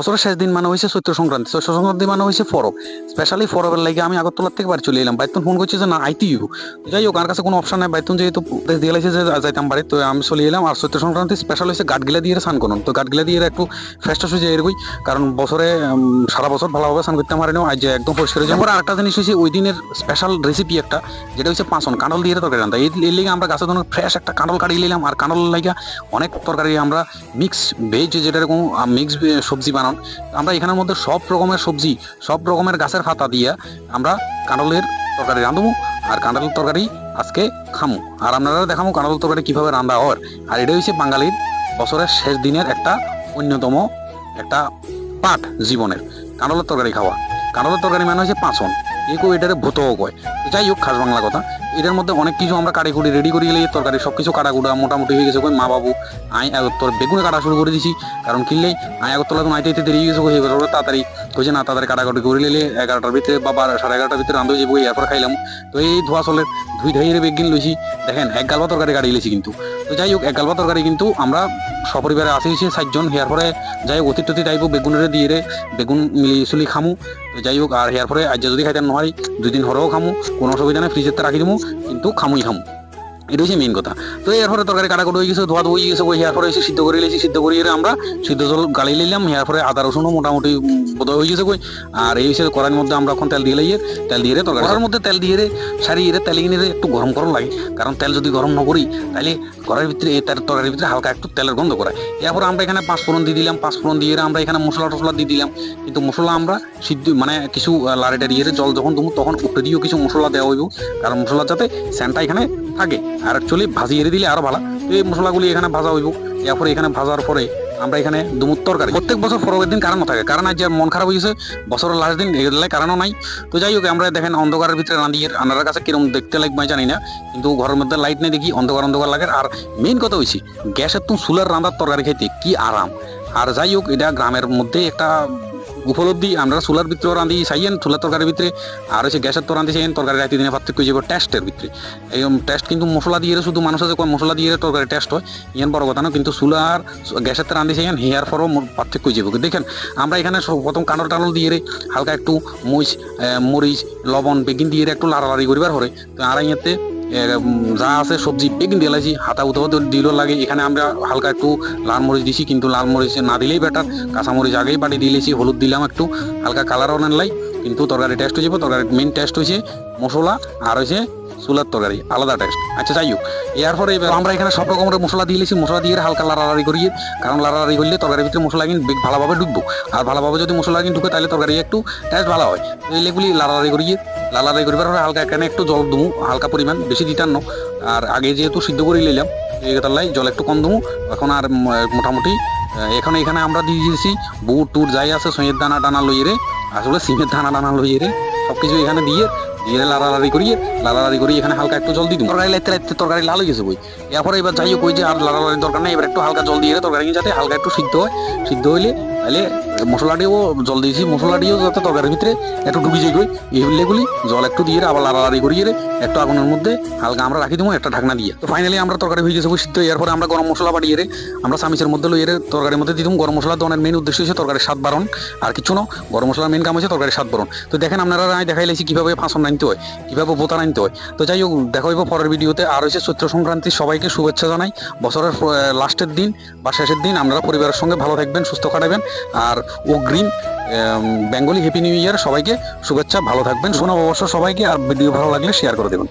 বছরের শেষ দিন মানে হয়েছে চৈত্র সংক্রান্তি। চৈত্র সংক্রান্তি মানে হয়েছে ফরব স্পেশালি ফরবের লাগে আমি আগরতলার থেকে বাড়ি চলে এলাম। বাইতুন ফোন করছে যে, না আইতেই ইউ যাই হোক, আর কাছে কোনো অপশন নাই। বাইতুন যেহেতু দিয়ে লাগছে যে যাইতাম বাড়ি। তো আমি চলে এলাম। আর চৈত্র সংক্রান্তি স্পেশাল হয়েছে গাটগিলা দিয়ে স্নান করুন। তো গাটগিলা দিয়ে একটু ট্রেশ হয়ে এরকই কারণ বছরে সারা বছর ভালোভাবে স্নান করতে পারিনি আজ একদম পরিষ্কার হয়ে যাবে আর একটা জিনিস হয়েছে ওই দিনের স্পেশাল রেসিপি একটা, যেটা হচ্ছে পাঁচন। কাঁডল দিয়ে তরকারি রান্না। এর লিগে আমরা গাছের ধরনের ফ্রেশ একটা কাঁডল কাটিয়ে নিলাম। আর কাঁডল লাগে অনেক তরকারি আমরা মিক্স ভেজ যেটা এরকম মিক্স সবজি বানান, আমরা এখানের মধ্যে সব রকমের সবজি, সব রকমের গাছের পাতা দিয়ে আমরা কাঁঠালের তরকারি রাঁধবো আর কাঁঠালের তরকারি আজকে খামু। আর আপনারা দেখামো কাঁঠালের তরকারি কীভাবে রান্না হওয়ার আর এটা হচ্ছে বাঙালির বছরের শেষ দিনের একটা অন্যতম একটা পাঠ জীবনের, কাঁঠালের তরকারি খাওয়া। কাঁঠালের তরকারি মানে হচ্ছে পাঁচন। এই কেউ এটারে ভূতও কয়। যাই হোক, খাস বাংলা কথা। এটার মধ্যে অনেক কিছু আমরা কাটি কুটি রেডি করে গেলে তরকারি সব কিছু কাটাকুটা মোটামুটি হয়ে গেছে কই মা বাবু আই তোর বেগুনে কাটা শুরু করে দিছি। কারণ কিনলেই আই আগরতলা তো নাইতে দেরি হয়ে গেছে হয়ে গেল তাড়াতাড়ি কইছে, না, তাড়াতাড়ি কাটাকুটি করে নিলে এগারোটার ভিতরে বা বারো, সাড়ে এগারোটার ভিতরে রান্ধে যাব এরপর খাইলাম। তো এই ধোয়া চলের ধুই ধাইয়ের বেগিন লইছি। দেখেন, এক গালবা তরকারি কাটি লিছি কিন্তু। তো যাই হোক, এক গালবা তরকারি কিন্তু আমরা সপরিবারে আসি সাতজন। হেয়ার পরে যাই হোক অতি টতি বেগুনের দিয়ে রে, বেগুন মিলি চুলি খামু। তো যাই হোক, আর হেয়ার পরে আজ যদি খাইতে নহারি দুদিন হরেও খামু। কোনো অসুবিধা নেই ফ্রিজের রাখি দিমু, কিন্তু খামুই খামু। এটা হচ্ছে মেইন কথা। তো এরপরে তরকারি কাটাকুটি হয়ে গেছে ধোয়া ধুয়ে গেছে ওই হেয়ার এসে সিদ্ধ করে নিয়েছি সিদ্ধ করিয়ে আমরা সিদ্ধ জল গালি নিলাম হেয়ার পরে আদা রসুনও মোটামুটি বোধ হয়ে গেছে কই আর এই হিসেবে কড়াইয়ের মধ্যে আমরা এখন তেল দিয়ে লাইয়ে তেল দিয়ে তরকারি কড়ার মধ্যে তেল দিয়ে রে সারিয়ে রে তেল কিনে একটু গরম গরম লাগে কারণ তেল যদি গরম না করি তাহলে কড়াইয়ের ভিতরে এই তেল তরকারির ভিতরে হালকা একটু তেলের গন্ধ করে এরপর আমরা এখানে পাঁচ ফোড়ন দিয়ে দিলাম পাঁচ ফোড়ন দিয়ে আমরা এখানে মশলা টসলা দিয়ে দিলাম। কিন্তু মশলা আমরা সিদ্ধ মানে কিছু লাড়ে টাড়িয়ে রে জল যখন দেবো তখন উপরে দিয়েও কিছু মশলা দেওয়া হইব। কারণ মশলা যাতে স্যানটা এখানে থাকে। আর অ্যাকচুয়ালি ভাজিয়ে দিলে আরও ভালো। তো এই মশলাগুলি এখানে ভাজা হইব। এরপরে এখানে ভাজার পরে আমরা এখানে দুমুর তরকারি। প্রত্যেক বছর পরবের দিন কারণ থাকে। কারণ আজ মন খারাপ হয়েছে বছরের লাস্ট দিন এগুলো কারণও নাই। তো যাই হোক, আমরা দেখেন অন্ধকারের ভিতরে রাঁধিয়ে আনার কাছে কীরকম দেখতে লাগবে জানি না। কিন্তু ঘরের মধ্যে লাইট নেই দেখি, অন্ধকার অন্ধকার লাগে। আর মেইন কথা হয়েছে গ্যাসের তো চুলার রান্নার তরকারি খেতে কি আরাম। আর যাই হোক, এটা গ্রামের মধ্যে একটা উপলব্ধি, আমরা চুলার ভিতরে রাঁধি চাইয়েন চুলার তরকারির ভিতরে আর হচ্ছে গ্যাসের তো রাঁধি চাইয়েন তরকারি রাতে দিনে পার্থক্য যাব টেস্টের ভিতরে এই টেস্ট কিন্তু মশলা দিয়ে শুধু মানুষ আছে কয় মশলা দিয়ে তরকারি টেস্ট হয় ইয়ান বড় কথা না কিন্তু চুলার গ্যাসের রাঁধি চাইয়েন হেয়ার পরও পার্থক্য যাব। দেখেন, আমরা এখানে প্রথম কানল টানল দিয়ে রে হালকা একটু মরিচ মরিচ লবণ, বেগিন দিয়ে একটু লাড়ালাড়ি করিবার হরে তো আর ইয়াতে যা আছে সবজি বেগিন দিয়ে লাইছি হাতা উতাও দিল লাগে। এখানে আমরা হালকা একটু লাল মরিচ দিছি, কিন্তু লাল মরিচ না দিলেই বেটার কাঁচামরিচ আগেই বাটি দিয়েছি, হলুদ দিলাম একটু, হালকা কালারও লাই কিন্তু তরকারি টেস্ট হয়েছে তরকারির মেইন টেস্ট হয়েছে মশলা আর হয়েছে চুলার তরকারি, আলাদা টেস্ট আচ্ছা যাই হোক। এরপরে আমরা এখানে সব রকমের মশলা দিয়ে দিয়েছি, মশলা দিয়ে হালকা লাড়াড়ি করিয়ে, কারণ লাড়াড়ি করলে তরকারির ভিতরে মশলা কিন্তু ভালোভাবে ঢুকবো। আর ভালোভাবে যদি মশলা কিন্তু ঢুকে, তাহলে তরকারি একটু টেস্ট ভালো হয়। এগুলি লাড়াড়ি করিয়ে লালাদাই করিবার পরে হালকা এখানে একটু জল দুমু হালকা পরিমাণ, বেশি দিতাম না। আর আগে যেহেতু সিদ্ধ করে নিলাম, এই লাই জল একটু কম দুমু এখন আর মোটামুটি এখন এখানে আমরা দিয়ে দিয়েছি, বুট টুট যাই আছে সঁয়ের দানা টানা লইয়ে আসলে সিমের দানা টানা লইয়ে রে। সবকিছু এখানে দিয়ে দিয়ে লাড়ালাড়ি করিয়ে লাড়ালাড়ি করিয়ে এখানে হালকা একটু জল দিই তরকারি লাইতে লাইতে তরকারি লাল হয়ে গেছে বই এরপরে এবার যাই কই যে আর লাড়ালাড়ি দরকার নাই, এবার একটু হালকা জল দিয়ে তরকারি যাতে হালকা একটু সিদ্ধ হয়। সিদ্ধ হইলে তাহলে মশলাটিও জল দিয়েছি মশলাটিও যাতে তরকারির ভিতরে একটু ডুবি যায় গই এইগুলি জল একটু দিয়ে আবার লাড়ালাড়ি করিয়ে একটু আগুনের মধ্যে হালকা আমরা রাখি দেবো, একটা ঢাকনা দিয়ে। তো ফাইনালি আমরা তরকারি হয়ে গেছে সিদ্ধ এরপরে আমরা গরম মশলা বাড়িয়ে রে, আমরা চামিচের মধ্যে লইয়ে তরকারির মধ্যে দিতাম গরম মশলা দনের মেন উদ্দেশ্য হচ্ছে তরকারির স্বাদ বাড়ন আর কিছু না, গরম মশলার মেন কাম হচ্ছে তরকারির স্বাদ বাড়ন তো দেখেন আপনারা, আমি দেখাই লাইছি কীভাবে ফাঁসন আনতে হয়, কীভাবে বোতান আনতে হয়। তো যাই হোক, দেখা হইব পরের ভিডিওতে। আর হচ্ছে চৈত্র সংক্রান্তি, সবাইকে শুভেচ্ছা জানাই। বছরের লাস্টের দিন বা শেষের দিন আপনারা পরিবারের সঙ্গে ভালো থাকবেন, সুস্থ কাটাবেন। আর অগ্রিম বেঙ্গলি হ্যাপি নিউ ইয়ার সবাইকে শুভেচ্ছা, ভালো থাকবেন। শোনাব অবশ্য সবাইকে, আর ভিডিও ভালো লাগলে শেয়ার করে দেবেন।